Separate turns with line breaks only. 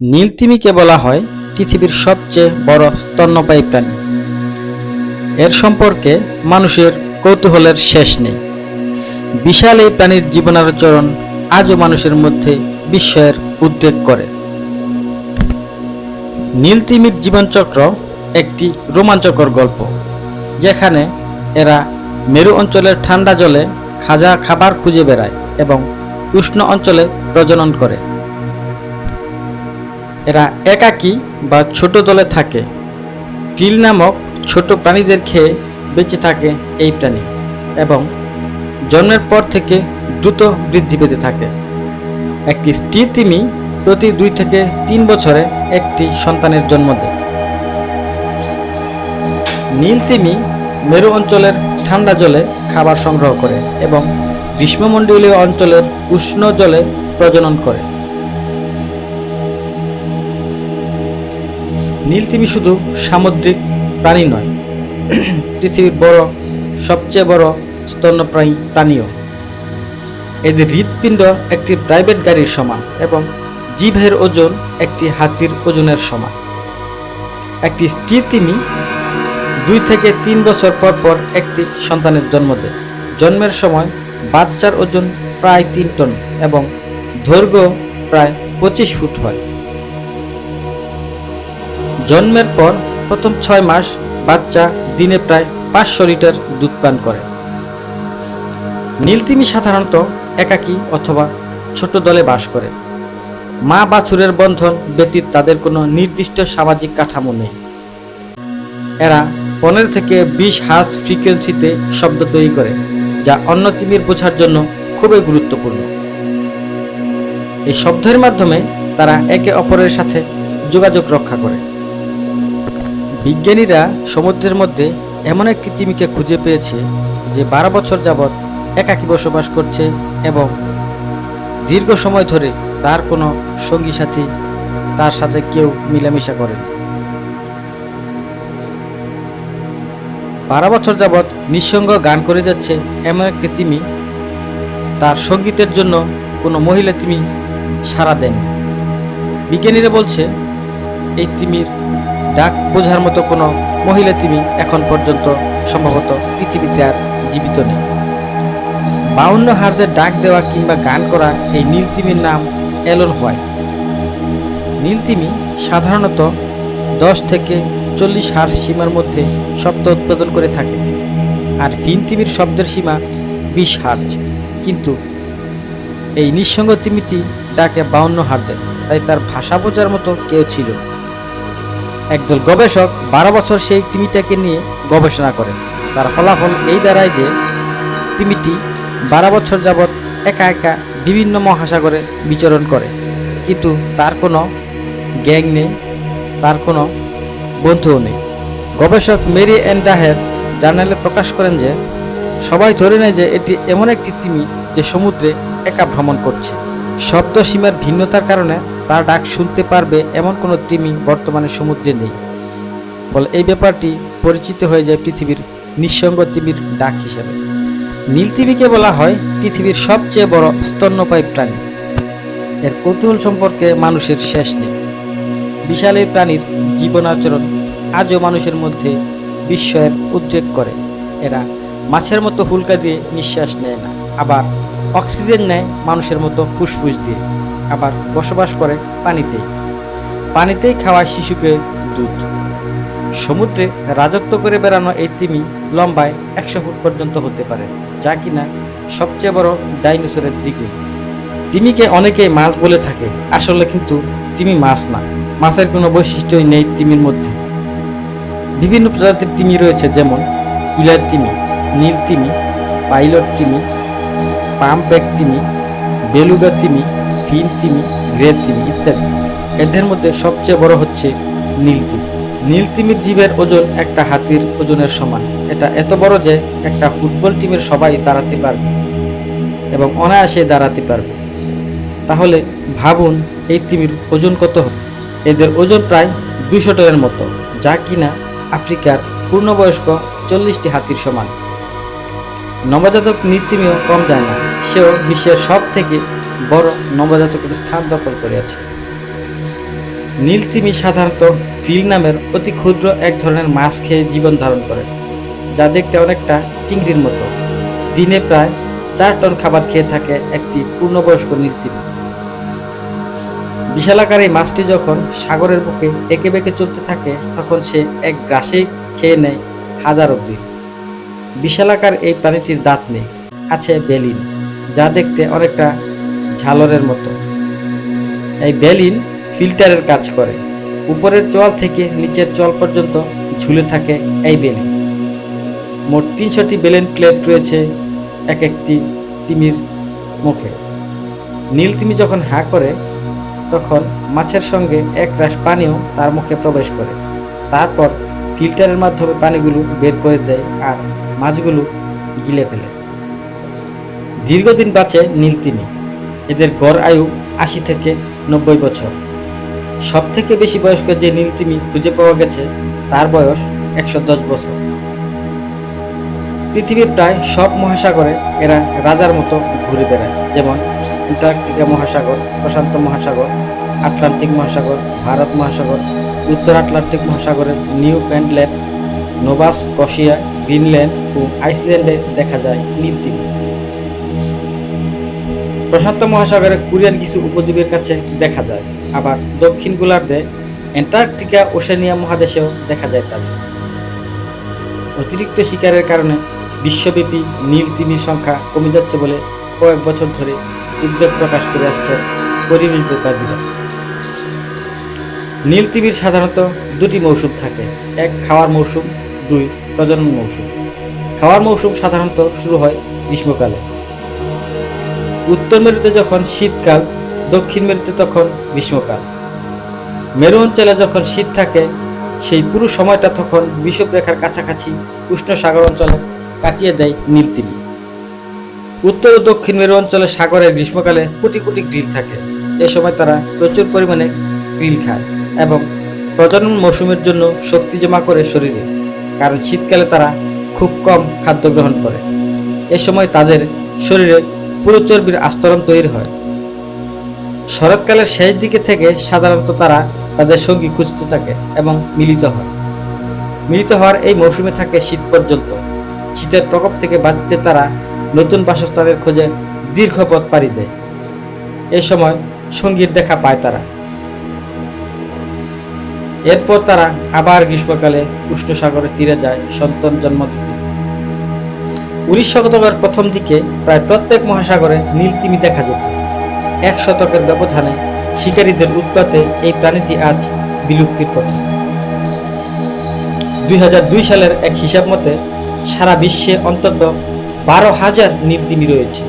নীলতিমিকে বলা হয় পৃথিবীর সবচেয়ে বড় স্তন্যপায়ী প্রাণী। এর সম্পর্কে মানুষের কৌতূহলের শেষ নেই। বিশাল এই প্রাণীর জীবনাচরণ আজও মানুষের মধ্যে বিস্ময়ের উদ্বেগ করে। নীলতিমির জীবনচক্র একটি রোমাঞ্চকর গল্প, যেখানে এরা মেরু অঞ্চলের ঠান্ডা জলে খাজা খাবার খুঁজে বেড়ায় এবং উষ্ণ অঞ্চলে প্রজনন করে। এরা একাকী বা ছোট দলে থাকে। টিল নামক ছোট প্রাণীদের খেয়ে বেঁচে থাকে এই প্রাণী এবং জন্মের পর থেকে দ্রুত বৃদ্ধি পেতে থাকে। একটি স্ত্রী তিমি প্রতি দুই থেকে তিন বছরে একটি সন্তানের জন্ম দেয়। নীল তিমি মেরু অঞ্চলের ঠান্ডা জলে খাবার সংগ্রহ করে এবং গ্রীষ্মমণ্ডলীয় অঞ্চলের উষ্ণ জলে প্রজনন করে। নীল তিমি শুধু সামুদ্রিক প্রাণী নয়। পৃথিবীর বড়, সবচেয়ে বড় স্তন্যপ্রাণী প্রাণীও। এদের হৃৎপিণ্ড একটি প্রাইভেট গাড়ির সমান এবং জিভের ওজন একটি হাতির ওজনের সমান। একটি স্ত্রী তিমি দুই থেকে তিন বছর পর পর একটি সন্তানের জন্ম দেয়। জন্মের সময় বাচ্চার ওজন প্রায় তিন টন এবং দৈর্ঘ্য প্রায় পঁচিশ ফুট হয়। জন্মের পর প্রথম ছয় মাস বাচ্চা দিনে প্রায় পাঁচশো লিটার দুধ পান করে। নীলতিমি সাধারণত একাকী অথবা ছোট দলে বাস করে। মা বাছুরের বন্ধন ব্যতীত তাদের কোনো নির্দিষ্ট সামাজিক কাঠামো নেই। এরা পনেরো থেকে বিশ হার্স ফ্রিকোয়েন্সিতে শব্দ তৈরি করে, যা অন্য তিমির বোঝার জন্য খুবই গুরুত্বপূর্ণ। এই শব্দের মাধ্যমে তারা একে অপরের সাথে যোগাযোগ রক্ষা করে। বিজ্ঞানীরা সমুদ্রের মধ্যে এমন এক তিমিকে খুঁজে পেয়েছে যে বারো বছর যাবৎ একাকী বসবাস করছে এবং দীর্ঘ সময় ধরে তার কোনো সঙ্গী সাথী তার সাথে কেউ মিলামিশা করে। বারো বছর যাবৎ নিঃসঙ্গ গান করে যাচ্ছে এমন এক তিমি তার সঙ্গীতের জন্য কোনো মহিলা তিমি সাড়া দেন। বিজ্ঞানীরা বলছে, এই তিমির ডাক বোঝার মতো কোনো মহিলা তিমি এখন পর্যন্ত সম্ভবত পৃথিবীতে আর জীবিত নেই। বাউন্ন হার্জের ডাক দেওয়া কিংবা গান করা এই নীলতিমির নাম এলন হোয়াইট নীলতিমি সাধারণত দশ থেকে চল্লিশ হার্স সীমার মধ্যে শব্দ উৎপাদন করে থাকে আর তিমির শব্দের সীমা বিশ হার্জ। কিন্তু এই নিঃসঙ্গ তিমিটি ডাকে বাউন্ন হার্জের তাই তার ভাষা বোঝার মতো কেউ ছিল না। একদল গবেষক বারো বছর সেই তিমিটাকে নিয়ে গবেষণা করেন। তার ফলাফল এই দাঁড়ায় যে তিমিটি বারো বছর যাবৎ একা একা বিভিন্ন মহাসাগরে বিচরণ করে। কিন্তু তার কোনো গ্যাং নেই, তার কোনো বন্ধুও নেই। গবেষক মেরি অ্যান্ডাহের জার্নালে প্রকাশ করেন যে, সবাই ধরে নেয় যে এটি এমন একটি তিমি যে সমুদ্রে একা ভ্রমণ করছে। শব্দ সীমার ভিন্নতার কারণে তার ডাক শুনতে পারবে এমন কোনো তিমি বর্তমানে সমুদ্রে নেই। ফলে এই ব্যাপারটি পরিচিত হয়ে যায় পৃথিবীর নিঃসঙ্গ তিমির ডাক হিসাবে। নীল তিমিকে বলা হয় পৃথিবীর সবচেয়ে বড় স্তন্যপায়ী প্রাণী। এর কৌতূহল সম্পর্কে মানুষের শেষ নেই। বিশাল এই প্রাণীর জীবনাচরণ আজও মানুষের মধ্যে বিস্ময়ের উদ্রেক করে। এরা মাছের মতো হুলকা দিয়ে নিঃশ্বাস নেয় না, আবার অক্সিজেন নেয় মানুষের মতো ফুসফুস দিয়ে। আবার বসবাস করে পানিতেই। পানিতেই খাওয়ায় শিশুকে দুধ। সমুদ্রে রাজত্ব করে বেড়ানো এই তিমি লম্বায় একশো ফুট পর্যন্ত হতে পারে, যা কিনা সবচেয়ে বড় ডাইনোসরের দিকে তিমিকে অনেকেই মাছ বলে থাকে, আসলে কিন্তু তিমি মাছ না। মাছের কোনো বৈশিষ্ট্যই নেই তিমির মধ্যে। বিভিন্ন প্রজাতির তিমি রয়েছে, যেমন ইলার তিমি, নীল তিমি, পাইলট তিমি পাম্পব্যাক তিমি, বেলুগা তিমি ফিন তিমি গ্রেড তিমি ইত্যাদি। এদের মধ্যে সবচেয়ে বড় হচ্ছে নীল তিমি। নীল তিমির জীবের ওজন একটা হাতির ওজনের সমান। এটা এত বড় যে একটা ফুটবল টিমের সবাই দাঁড়াতে পারবে এবং অনায়াসে দাঁড়াতে পারবে। তাহলে ভাবুন, এই তিমির ওজন কত হবে? এদের ওজন প্রায় দুশো টনের মতো, যা কিনা আফ্রিকার পূর্ণবয়স্ক চল্লিশটি হাতির সমান। নবজাতক নীতিমিও কম যায় না, সেও বিশ্বের সব থেকে বড় নবজাতকের স্থান দখল করে আছে নীল তিমি সাধারণত ফিল নামের অতি ক্ষুদ্র এক ধরনের মাছ খেয়ে জীবন ধারণ করে, যা দেখতে অনেকটা চিংড়ির মতো। দিনে প্রায় চার টন খাবার খেয়ে থাকে একটি পূর্ণবয়স্ক নীল তিমি বিশালাকার এই মাছটি যখন সাগরের বুকে একে বেঁকে চলতে থাকে, তখন সে এক গ্রাসেই খেয়ে নেয় হাজার দিন বিশালাকার এই প্রাণীটির দাঁত নেই, আছে বেলিন যা দেখতে অনেকটা ঝালরের মতো। এই বেলিন ফিল্টারের কাজ করে। উপরের চোয়াল থেকে নিচের চোয়াল পর্যন্ত ঝুলে থাকে এই বেলিন। মোট তিনশোটি বেলেন প্লেট রয়েছে এক একটি তিমির মুখে। নীল তিমি যখন হাঁ করে, তখন মাছের সঙ্গে এক রাশ পানিও তার মুখে প্রবেশ করে। তারপর ফিল্টারের মাধ্যমে পানিগুলো বের করে দেয় আর মাছগুলো গিলে ফেলে। দীর্ঘদিন বাঁচে নীল তিমি। এদের গড় আয়ু আশি থেকে নব্বই বছর। সব থেকে বেশি বয়স্ক যে নীল তিমি খুঁজে পাওয়া গেছে, তার বয়স একশো দশ বছর। পৃথিবীর প্রায় সব মহাসাগরে এরা রাজার মতো ঘুরে বেড়ায়, যেমন অ্যান্টার্কটিকা মহাসাগর, প্রশান্ত মহাসাগর, আটলান্টিক মহাসাগর, ভারত মহাসাগর, উত্তর আটলান্টিক মহাসাগরের নিউ ফ্যান্ডল্যান্ড নোভাস কশিয়া গ্রিনল্যান্ড ও আইসল্যান্ডে দেখা যায় নীল তিমি প্রশান্ত মহাসাগরে কোরিয়ান কিছু উপদ্বীপের কাছে দেখা যায়। আবার দক্ষিণ গোলার্ধে অ্যান্টার্কটিকা ওশেনিয়া মহাদেশেও দেখা যায় তাদের। অতিরিক্ত শিকারের কারণে বিশ্বব্যাপী নীল তিমির সংখ্যা কমে যাচ্ছে বলে কয়েক বছর ধরে উদ্বেগ প্রকাশ করে আসছে পরিবেশ পরিবেশবিদরা নীল তিমির সাধারণত দুটি মৌসুম থাকে, এক খাওয়ার মৌসুম, দুই প্রজনন মৌসুম। খাওয়ার মৌসুম সাধারণত শুরু হয় গ্রীষ্মকালে। উত্তর মেরুতে যখন শীতকাল, দক্ষিণ মেরুতে তখন গ্রীষ্মকাল। মেরু অঞ্চলে যখন শীত থাকে, সেই পুরো সময়টা তখন বিষুবরেখার কাছাকাছি উষ্ণ সাগর অঞ্চলে কাটিয়ে দেয় নীল তিমি। উত্তর ও দক্ষিণ মেরু অঞ্চলে সাগরে গ্রীষ্মকালে কোটি কোটি গ্রিল থাকে। এ সময় তারা প্রচুর পরিমাণে গ্রিল খায় এবং প্রজনন মৌসুমের জন্য শক্তি জমা করে শরীরে, কারণ শীতকালে তারা খুব কম খাদ্য গ্রহণ করে। এ সময় তাদের শরীরে পুরো চর্বির আস্তরণ তৈরি হয়। শরৎকালের শেষ দিকে থেকে সাধারণত তারা তাদের সঙ্গী খুঁজতে থাকে এবং মিলিত হয়। মিলিত হওয়ার এই মৌসুমে থাকে শীত পর্যন্ত। শীতের প্রকোপ থেকে বাঁচতে তারা নতুন বাসস্থানের খোঁজে দীর্ঘ পথ পাড়ি দেয়। এই সময় সঙ্গীর দেখা পায় তারা। এরপর তারা আবার গ্রীষ্মকালে উষ্ণ সাগরে তীরে যায় সন্তান জন্ম উনিশ শতকের প্রথম দিকে প্রায় প্রত্যেক মহাসাগরে নীলতিমি দেখা যেত। এক শতকের ব্যবধানে শিকারীদের উৎপাতে এই প্রাণীটি আজ বিলুপ্তির পথে। দুই হাজার দুই সালের এক হিসাব মতে সারা বিশ্বে অন্তত বারো হাজার নীলতিমি রয়েছে।